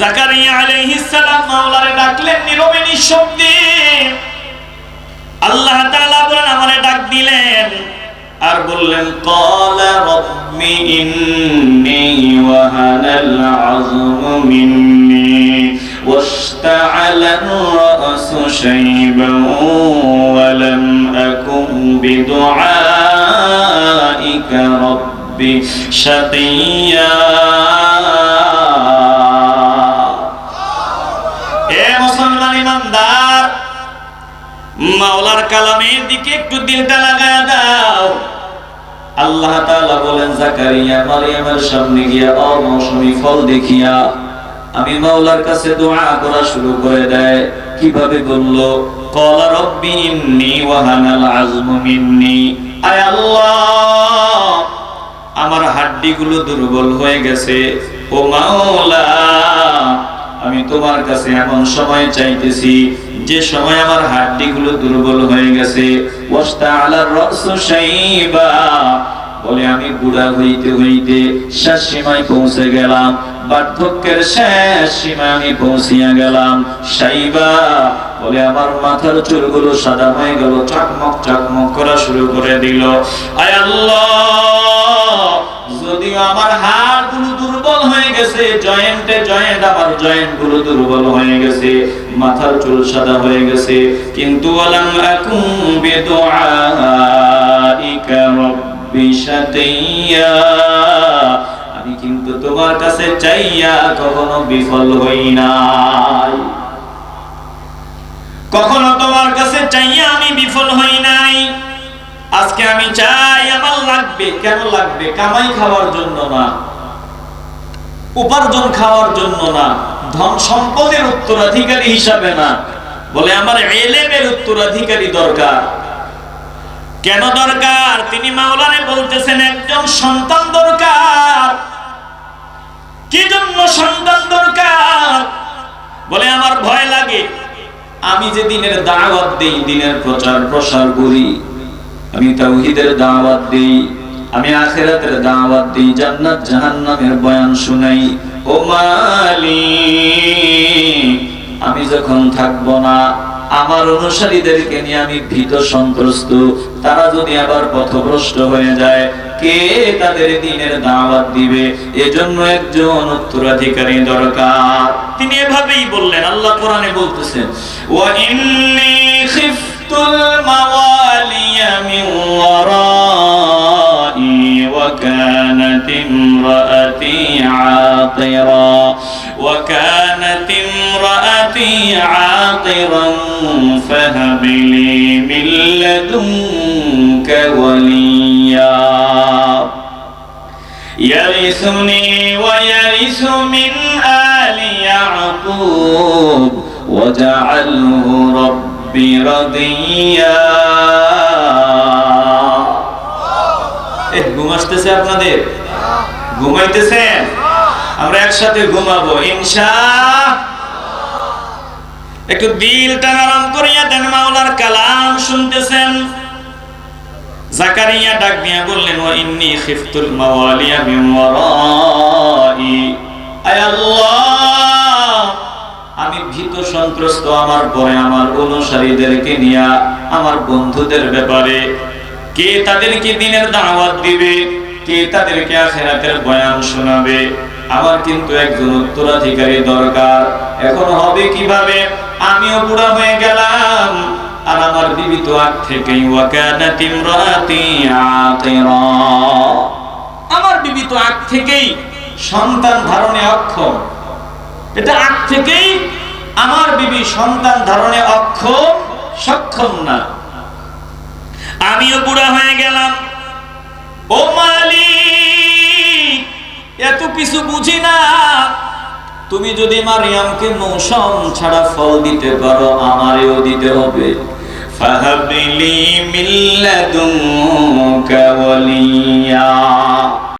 জাকারিয়া আলাইহিস সালাম মাওলারে ডাকলেন নীরবে নিঃশব্দে আল্লাহ তাআলা বলেন আমারে ডাক দিলেন আর বললেন ক্বালা রাব্বি ইন্নী ওয়াহানাল আযমু মিন্নি واشتعل الرأس شيبا ولم أكن بدعائك رب شقيا মাওলার কালামের দিকে একটু দিলটা লাগায় দাও। আল্লাহ বলেন, জাকারিয়া মারিয়ামের সামনে গিয়া অমৌসুমী ফল দেখিয়া আমি মাওলার কাছে দোয়া করা শুরু করে দেয়। কীভাবে বলল, কলা রব্বি ইন্নি ওয়াহানাল আজমু আয় আল্লাহ, আমার হাড্ডিগুলো দুর্বল হয়ে গেছে। ও মাওলা আমি তোমার কাছে এমন সময় চাইতেছি। যে সময় আমার হাড্ডিগুলো দুর্বল হয়ে গেছে বলে আমি বুড়া হইতে হইতে শেষ সীমায় পৌঁছে গেলাম। বার্ধক্যের শেষ সীমায় আমি পৌঁছিয়া গেলাম। সাইবা বলে আমার মাথার চুলগুলো সাদা হয়ে গেল, চকমক চকমক করা শুরু করে দিল। আয় আল্লাহ, যদিও আমার হাড় গেছে, জয়েন্টে জয়েন্ট আমার জয়েন্টগুলো দুর্বল হয়ে গেছে, মাথার চুল সাদা হয়ে গেছে। কিন্তু আলাম আকুম বিদুআইকা রব্বি আমি কিন্তু তোমার কাছে চাইয়া কখনো বিফল হই নাই। কখনো তোমার কাছে চাইয়া আমি বিফল হই নাই। আজকে আমি চাই, আমার লাগবে, কেন লাগবে? কামাই খাওয়ার জন্য না। উপার্জন খাওয়ার জন্য না, ধন সম্পদের উত্তরাধিকারী হিসাবে না। বলে আমার এলেমের উত্তরাধিকারী দরকার। কেন দরকার? তিনি মাওলানে বলতেছেন, একজন সন্তান দরকার। কি জন্য সন্তান দরকার? বলে আমার ভয় লাগে। আমি যে দিনের দাওয়াত দেই, দিনের প্রচার প্রসার করি, আমি তাওহীদের দাওয়াত দেই। আমি আখিরাতের দাওয়াত দেই, জান্নাত, জাহান্নামের বয়ান শুনাই। ও মালিক, আমি যখন থাকব না, আমার অনুসারীদেরকে নিয়ে আমি ভীত সন্ত্রস্ত। তারা যদি আবার পথভ্রষ্ট হয়ে যায়, কে তাদের দিনের দাওয়াত দিবে? এজন্য একজন উত্তরাধিকারী দরকার। তিনি এভাবেই বললেন, আল্লাহ কোরআনে বলতেছেন, ওয়া ইন্নী খিফতুল মাওয়ালিয়া মিন ওয়ারাই وكانت امرأتي عاقرا وكانت امرأتي عاقرا فهب لي من لدنك وليا. يرثني ويرث من آل يعقوب واجعله ربي رضيا. আসতেছে আপনাদের? ঘুমাইতেছেন? আমরা একসাথে ঘুমাবো ইনশা একটু দিলটা নরম করিয়া দেন, মাওলার কালাম শুনতেছেন। জাকারিয়া ডাক দিয়া বললেন, ওয়া ইন্নী খিফতুল মাওয়ালিয়া আয় আল্লাহ, আমি ভীত সন্ত্রস্ত আমার পরে আমার অনুসারীদেরকে নিয়া আমার বন্ধুদের ব্যাপারে কে তাদেরকে দিনের দাওয়াত দিবে? কে তাদেরকে আখেরাতের বয়ান শোনাবে। আমার কিন্তু একজন উত্তরাধিকারী দরকার। এখন হবে কীভাবে? আমিও বুড়া হয়ে গেলাম। আর আমার বিবি তো আগ থেকেই আমার বিবি তো আগ থেকেই সন্তান ধারণে অক্ষম। এটা আগ থেকেই আমার বিবি সন্তান ধারণে অক্ষম, সক্ষম না। আমিও বুড়া হয়ে গেলাম। কিছু বুঝি না। তুমি যদি মারিয়ামকে মৌসম ছাড়া ফল দিতে পারো, আমারেও দিতে হবে। ফাহাবিলি মিল্লাদুকা ওয়ালিয়া।